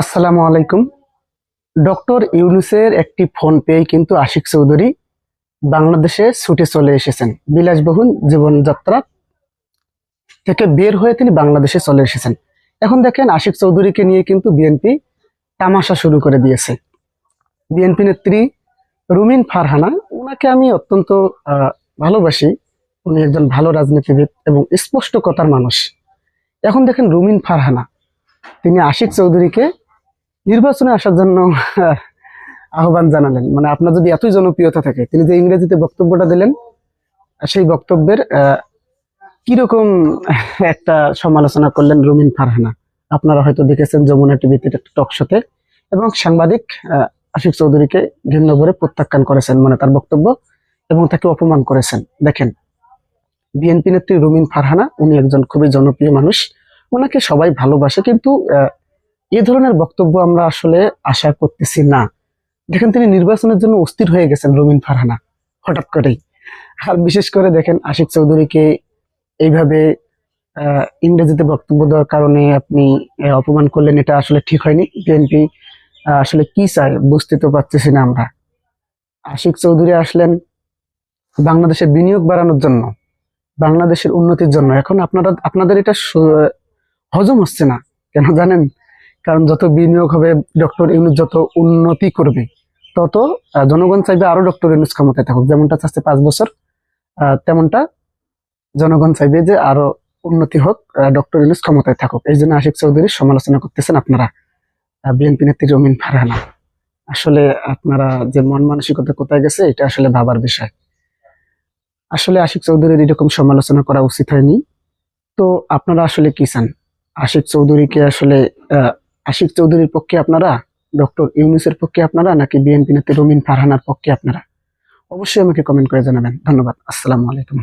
আসসালামু আলাইকুম। ডক্টর ইউনুসের একটি ফোন পেয়ে কিন্তু আশিক চৌধুরী বাংলাদেশে ছুটে চলে এসেছেন। বিলাসবহুল জীবনযাত্রা থেকে বের হয়ে তিনি বাংলাদেশে চলে এসেছেন। এখন দেখেন আশিক চৌধুরীকে নিয়ে কিন্তু বিএনপি তামাশা শুরু করে দিয়েছে। বিএনপি নেত্রী রুমিন ফারহানা ওনাকে আমি অত্যন্ত ভালোবাসি। উনি একজন ভালো রাজনীতিবিদ এবং স্পষ্ট কথার মানুষ। এখন দেখেন রুমিন ফারহানা, তিনি আশিক চৌধুরীকে নির্বাচনে আসার জন্য আহ্বান জানালেন। মানে আপনার যদি এতই জনপ্রিয়তা থাকে, তিনি যে ইংরেজিতে বক্তব্যটা দিলেন, সেই বক্তব্যের কীরকম একটা সমালোচনা করলেন রুমিন ফারহানা? আপনারা হয়তো দেখেছেন যমুনা টিভিতে একটা টক শোতে এবং সাংবাদিক আশিক চৌধুরীকে ঘৃণ্য করে প্রত্যাখ্যান করেছেন মানে তার বক্তব্য, এবং তাকে অপমান করেছেন। দেখেন, বিএনপি নেত্রী রুমিন ফারহানা, উনি একজন খুবই জনপ্রিয় মানুষ। ওনাকে সবাই ভালোবাসে, কিন্তু এই ধরনের বক্তব্য আমরা আসলে আশা করতেছি না। দেখেন তিনি নির্বাচনের জন্য অস্থির হয়ে গেছেন রুমিন ফারহানা, হঠাৎ করেই। আর বিশেষ করে দেখেন আশিক চৌধুরীকে এইভাবে ইংরেজিতে বক্তব্য দেওয়ার কারণে আপনি অপমান করলেন, এটা আসলে ঠিক হয়নি। বিএনপি আসলে কি চায় বুঝতে তো পারতেছি না আমরা। আশিক চৌধুরী আসলেন বাংলাদেশে বিনিয়োগ বাড়ানোর জন্য, বাংলাদেশের উন্নতির জন্য। এখন আপনারা, আপনাদের এটা হজম হচ্ছে না, কেন জানেন? কারণ যত বিনিয়োগ হবে, ডক্টর ইউনুস যত উন্নতি করবে, তত জনগণ চাইবে আরও ডক্টর ইউনুস ক্ষমতায় থাকুক। যেমনটা চাচ্ছে পাঁচ বছর তেমনটা জনগণ চাইবে যে আরও উন্নতি হোক ডক্টর ইউনুস ক্ষমতায় থাকুক। এই জন্য আশিক চৌধুরীর সমালোচনা করতেছেন আপনারা বিএনপি নেত্রী রমিন ফারহানা। আসলে আপনারা যে মন মানসিকতা কোথায় গেছে, এটা আসলে ভাবার বিষয়। আসলে আশিক চৌধুরীর এরকম সমালোচনা করা উচিত হয়নি। তো আপনারা আসলে কি চান? আশিক চৌধুরীকে আসলে আশিক চৌধুরীর পক্ষে আপনারা, ডক্টর ইউনুসের পক্ষে আপনারা, নাকি বিএনপি নেত্রী রমিন ফারহানার পক্ষে আপনারা? অবশ্যই আমাকে কমেন্ট করে জানাবেন। ধন্যবাদ। আসসালামু আলাইকুম।